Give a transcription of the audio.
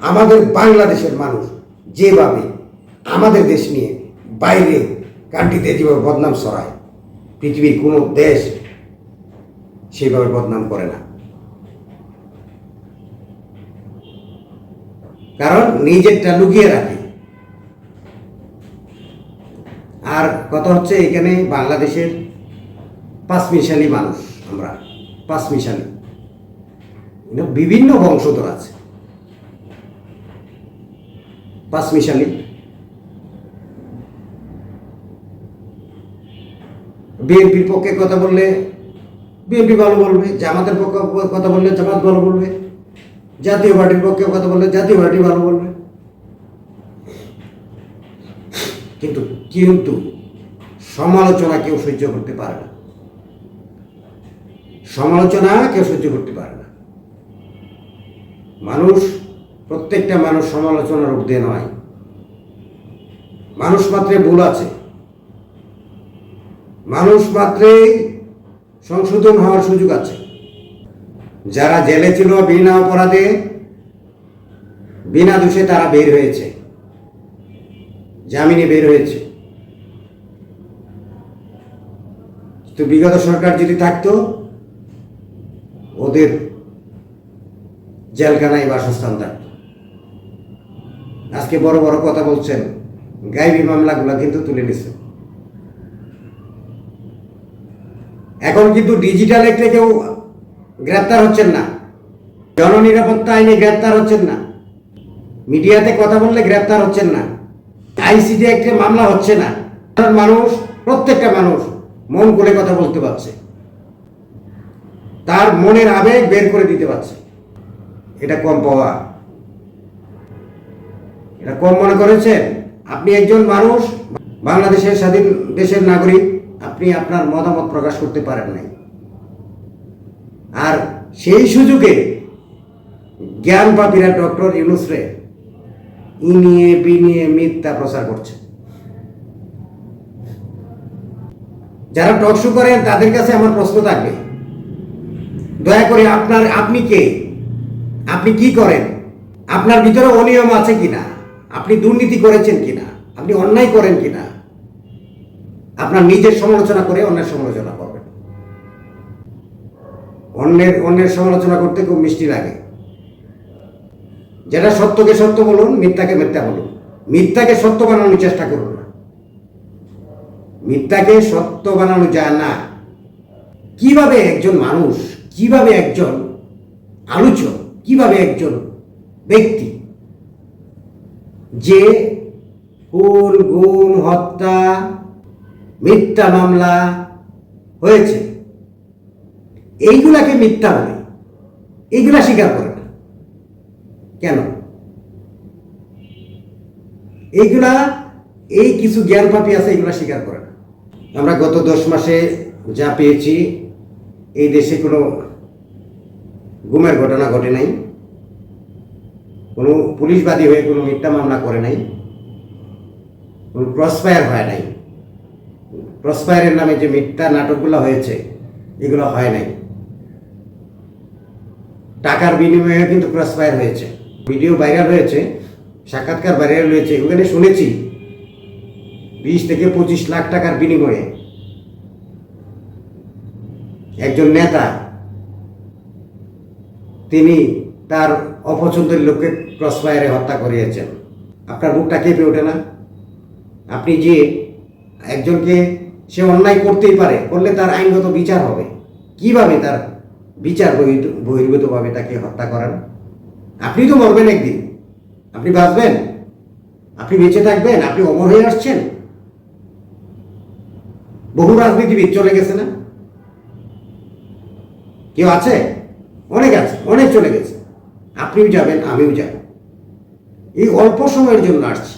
আমাদের বাংলাদেশের মানুষ যেভাবে আমাদের দেশ নিয়ে বাইরে কান্ট্রিতে যেভাবে বদনাম সরায় পৃথিবীর কোনো দেশ সেভাবে বদনাম করে না। কারণ নিজেরটা লুকিয়ে রাখে। আর কথা হচ্ছে এখানে বাংলাদেশের পাঁচমিশালি মানুষ, আমরা পাঁচমিশালি। এখানে বিভিন্ন বংশধর আছে। পাঁচমিশালি বিএনপির পক্ষে কথা বললে, বিএনপি ভালো বলবে, জামাতের পক্ষে কথা বললে জামাত ভালো বলবে, জাতীয় পার্টির পক্ষে কথা বললে জাতীয় পার্টি ভালো বলবে। কিন্তু কিন্তু সমালোচনা কেউ সহ্য করতে পারে না। সমালোচনা কেউ সহ্য করতে পারে না। মানুষ প্রত্যেকটা মানুষ সমালোচনার ঊর্ধ্বে নয়। মানুষ মাত্রে ভুল আছে। মানুষ মাত্রেই সংশোধন হওয়ার সুযোগ আছে। যারা জেলে ছিল বিনা অপরাধে, বিনা দোষে তারা বের হয়েছে। জামিনে বের হয়েছে। তো বিগত সরকার যদি থাকতো, ওদের জেলখানায় বাসস্থান থাকত। আজকে বড় বড় কথা বলছেন। গাইবি মামলাগুলো কিন্তু তুলে নিচ্ছে এখন কিন্তু ডিজিটাল একটা কেউ গ্রেপ্তার হচ্ছেন না। জননিরাপত্তা আইনে গ্রেপ্তার হচ্ছেন না। মিডিয়াতে কথা বললে গ্রেপ্তার হচ্ছেন না। আইসিডি একটা মামলা হচ্ছে না। কারণ মানুষ, প্রত্যেকটা মানুষ মন করে কথা বলতে পারছে। তার মনের আবেগ বের করে দিতে পারছে। এটা কম পাওয়া এটা কম মনে করেছেন? আপনি একজন মানুষ, বাংলাদেশের স্বাধীন দেশের নাগরিক, আপনি আপনার মতামত প্রকাশ করতে পারেন নাই। আর সেই সুযোগে জ্ঞান পাপীরা ডক্টর ইউনুসরে ইনিয়ে বিনিয়ে মিথ্যা প্রচার করছে। যারা টকশো করেন, তাদের কাছে আমার প্রশ্ন থাকবে। দয়া করে আপনার, আপনি কে? আপনি কি করেন? আপনার ভিতরে অনিয়ম আছে কিনা? আপনি দুর্নীতি করেছেন কিনা? আপনি অন্যায় করেন কিনা? আপনার নিজের সমালোচনা করে অন্যের সমালোচনা করবেন। অন্যের অন্যের সমালোচনা করতে খুব মিষ্টি লাগে। যেটা সত্যকে সত্য বলুন, মিথ্যাকে মিথ্যা বলুন। মিথ্যাকে সত্য বানানোর চেষ্টা করুন না। মিথ্যাকে সত্য বানানো যায় না। কীভাবে একজন মানুষ, কীভাবে একজন আলোচক, কীভাবে একজন ব্যক্তি যে খুন গুম হত্যা, মিথ্যা মামলা হয়েছে। এইগুলাকে মিথ্যা বলে। এইগুলা স্বীকার করে না। কেন? এইগুলা, এই কিছু জ্ঞান পাপি আছে, এগুলা স্বীকার করে না। আমরা গত দশ মাসে যা পেয়েছি, এই দেশে কোনো গুমের ঘটনা ঘটে নাই। কোনো পুলিশবাদী হয়ে কোনো মিথ্যা মামলা করে নাই, কোনো ক্রসফায়ার হয় নাই। ক্রসফায়ারের নামে যে মিথ্যা নাটকগুলো হয়েছে, এগুলো হয় নাই। টাকার বিনিময়ে কিন্তু ক্রসফায়ার হয়েছে। ভিডিও ভাইরাল হয়েছে, সাক্ষাৎকার ভাইরাল হয়েছে ওখানে শুনেছি, বিশ থেকে পঁচিশ লাখ টাকার বিনিময়ে। একজন নেতা, তিনি তার অপছন্দের লোককে ক্রসফায়ারে হত্যা করিয়েছেন। আপনার বুকটা কেঁপে ওঠে না? আপনি যে একজনকে সে অন্যায় করতেই পারে, করলে তার আইনগত বিচার হবে। কীভাবে তার বিচার বহির্ভূত- বহির্ভূতভাবে তাকে হত্যা করান আপনি তো মরবেন একদিন। আপনি বাঁচবেন? আপনি বেঁচে থাকবেন? আপনি অমর হয়ে আসছেন? বহু রাজনীতিবিদ চলে গেছে না? কেউ আছে? অনেক আছে, অনেক চলে গেছে। আপনিও যাবেন, আমিও যাব। এই অল্প সময়ের জন্য আসছি।